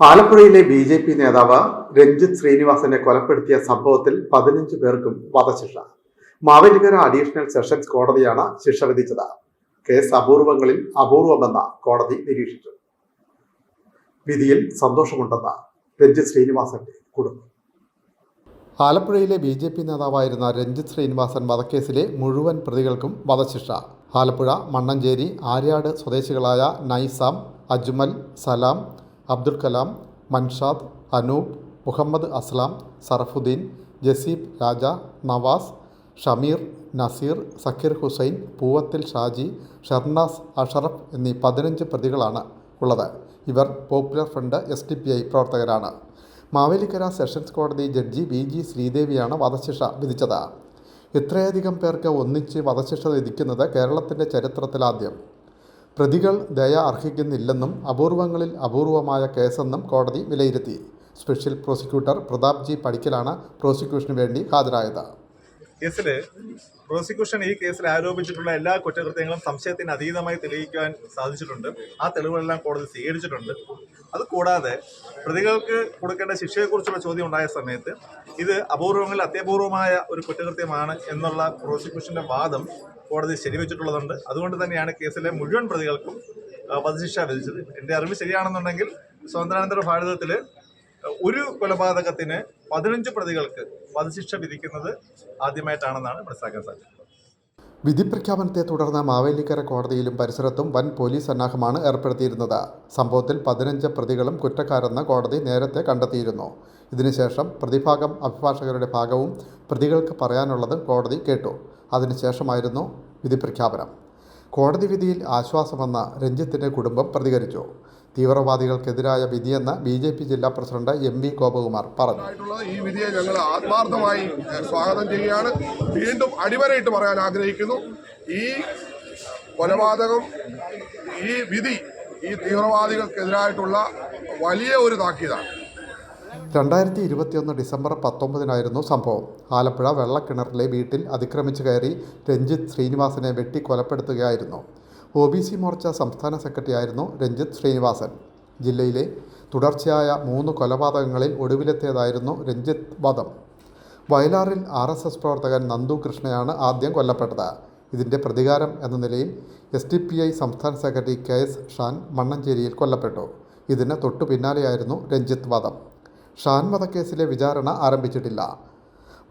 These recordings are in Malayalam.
ആലപ്പുഴയിലെ ബി ജെ പി നേതാവ് രഞ്ജിത്ത് ശ്രീനിവാസനെ കൊലപ്പെടുത്തിയ സംഭവത്തിൽ പതിനഞ്ച് പേർക്കും വധശിക്ഷ. മാവേലിക്കര അഡീഷണൽ സെഷൻസ് കോടതിയാണ് ശിക്ഷ വിധിച്ചത്. കേസ് അപൂർവങ്ങളിൽ അപൂർവമെന്ന കോടതി നിരീക്ഷിച്ചു. വിധിയിൽ സന്തോഷമുണ്ടെന്ന് രഞ്ജിത് ശ്രീനിവാസന്റെ കുടുംബം. ആലപ്പുഴയിലെ ബി ജെ പി നേതാവായിരുന്ന രഞ്ജിത് ശ്രീനിവാസൻ വധക്കേസിലെ മുഴുവൻ പ്രതികൾക്കും വധശിക്ഷ. ആലപ്പുഴ മണ്ണഞ്ചേരി ആര്യാട് സ്വദേശികളായ നൈസാം അജ്മൽ സലാം അബ്ദുൽ കലാം മൻഷാദ് അനൂപ് മുഹമ്മദ് അസ്ലാം സറഫുദ്ദീൻ ജസീബ് രാജ നവാസ് ഷമീർ നസീർ സക്കീർ ഹുസൈൻ പൂവത്തിൽ ഷാജി ഷർനാസ് അഷറഫ് എന്നീ പതിനഞ്ച് പ്രതികളാണ് ഉള്ളത്. ഇവർ popular front S D P I പ്രവർത്തകരാണ്. മാവേലിക്കര സെഷൻസ് കോടതി ജഡ്ജി വി ജി ശ്രീദേവിയാണ് വധശിക്ഷ വിധിച്ചത്. ഇത്രയധികം പേർക്ക് ഒന്നിച്ച് വധശിക്ഷ വിധിക്കുന്നത് കേരളത്തിന്റെ ചരിത്രത്തിലാദ്യം. പ്രതികൾ ദയ അർഹിക്കുന്നില്ലെന്നും അപൂർവങ്ങളിൽ അപൂർവമായ കേസെന്നും കോടതി വിലയിരുത്തി. സ്പെഷ്യൽ പ്രോസിക്യൂട്ടർ പ്രതാപ് ജി പടിക്കലാണ് പ്രോസിക്യൂഷന് വേണ്ടി ഹാജരായത്. കേസിൽ പ്രോസിക്യൂഷൻ ഈ കേസിൽ ആരോപിച്ചിട്ടുള്ള എല്ലാ കുറ്റകൃത്യങ്ങളും സംശയത്തിന് അതീതമായി തെളിയിക്കുവാൻ സാധിച്ചിട്ടുണ്ട്. ആ തെളിവുകളെല്ലാം കോടതി സ്വീകരിച്ചിട്ടുണ്ട്. അതുകൂടാതെ പ്രതികൾക്ക് കൊടുക്കേണ്ട ശിക്ഷയെക്കുറിച്ചുള്ള ചോദ്യം ഉണ്ടായ സമയത്ത് ഇത് അപൂർവങ്ങളിൽ അത്യപൂർവമായ ഒരു കുറ്റകൃത്യമാണ് എന്നുള്ള പ്രോസിക്യൂഷന്റെ വാദം കോടതി ശരിവെച്ചിട്ടുള്ളതുണ്ട്. അതുകൊണ്ട് തന്നെയാണ് കേസിലെ മുഴുവൻ പ്രതികൾക്കും വധശിക്ഷ വിധിച്ചത്. എന്റെ അറിവ് ശരിയാണെന്നുണ്ടെങ്കിൽ സ്വാതന്ത്ര്യാനന്തര ഭാരതത്തിൽ ഒരു കൊലപാതകത്തിന് പതിനഞ്ച് പ്രതികൾക്ക് വധശിക്ഷ വിധിക്കുന്നത് ആദ്യമായിട്ടാണെന്നാണ് മനസ്സിലാക്കാൻ സാധിക്കുന്നത്. വിധി പ്രഖ്യാപനത്തെ തുടർന്ന് മാവേലിക്കര കോടതിയിലും പരിസരത്തും വൻ പോലീസ് സന്നാഹമാണ് ഏർപ്പെടുത്തിയിരുന്നത്. സംഭവത്തിൽ പതിനഞ്ച് പ്രതികളും കുറ്റക്കാരെന്ന് കോടതി നേരത്തെ കണ്ടെത്തിയിരുന്നു. ഇതിനുശേഷം പ്രതിഭാഗം അഭിഭാഷകരുടെ ഭാഗവും പ്രതികൾക്ക് പറയാനുള്ളതും കോടതി കേട്ടു. അതിനുശേഷമായിരുന്നു വിധി പ്രഖ്യാപനം. കോടതി വിധിയിൽ ആശ്വാസമെന്ന് രഞ്ജിത്തിന്റെ കുടുംബം പ്രതികരിച്ചു. തീവ്രവാദികൾക്കെതിരായ വിധിയെന്ന് ബി ജെ പി ജില്ലാ പ്രസിഡന്റ് എം വി ഗോപകുമാർ പറഞ്ഞു. ഈ വിധിയെ ഞങ്ങൾ ആത്മാർത്ഥമായി സ്വാഗതം ചെയ്യുകയാണ്. വീണ്ടും അടിവരയിട്ട് പറയാൻ ആഗ്രഹിക്കുന്നു. ഈ കൊലപാതകം ഈ വിധി ഈ തീവ്രവാദികൾക്കെതിരായിട്ടുള്ള വലിയ ഒരു താക്കീതാണ്. രണ്ടായിരത്തി ഇരുപത്തിയൊന്ന് ഡിസംബർ പത്തൊമ്പതിനായിരുന്നു സംഭവം. ആലപ്പുഴ വെള്ളക്കിണറിലെ വീട്ടിൽ അതിക്രമിച്ചു കയറി രഞ്ജിത്ത് ശ്രീനിവാസനെ വെട്ടി കൊലപ്പെടുത്തുകയായിരുന്നു ഒ ബി സി മോർച്ച സംസ്ഥാന സെക്രട്ടറി ആയിരുന്നു രഞ്ജിത്ത് ശ്രീനിവാസൻ. ജില്ലയിലെ തുടർച്ചയായ മൂന്ന് കൊലപാതകങ്ങളിൽ ഒടുവിലെത്തിയതായിരുന്നു രഞ്ജിത്ത് വധം. വയലാറിൽ ആർ എസ് എസ് പ്രവർത്തകൻ നന്ദു കൃഷ്ണയാണ് ആദ്യം കൊല്ലപ്പെട്ടത്. ഇതിന്റെ പ്രതികാരം എന്ന നിലയിൽ എസ് ഡി പി ഐ സംസ്ഥാന സെക്രട്ടറി കെ എസ് ഷാൻ മണ്ണഞ്ചേരിയിൽ കൊല്ലപ്പെട്ടു. ഇതിന് തൊട്ടു പിന്നാലെയായിരുന്നു രഞ്ജിത്ത് വധം. ഷാൻ വധക്കേസിലെ വിചാരണ ആരംഭിച്ചിട്ടില്ല.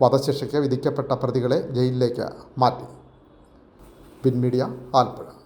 വധശിക്ഷയ്ക്ക് വിധിക്കപ്പെട്ട പ്രതികളെ ജയിലിലേക്ക് മാറ്റി. പിൻമീഡിയ ആലപ്പുഴ.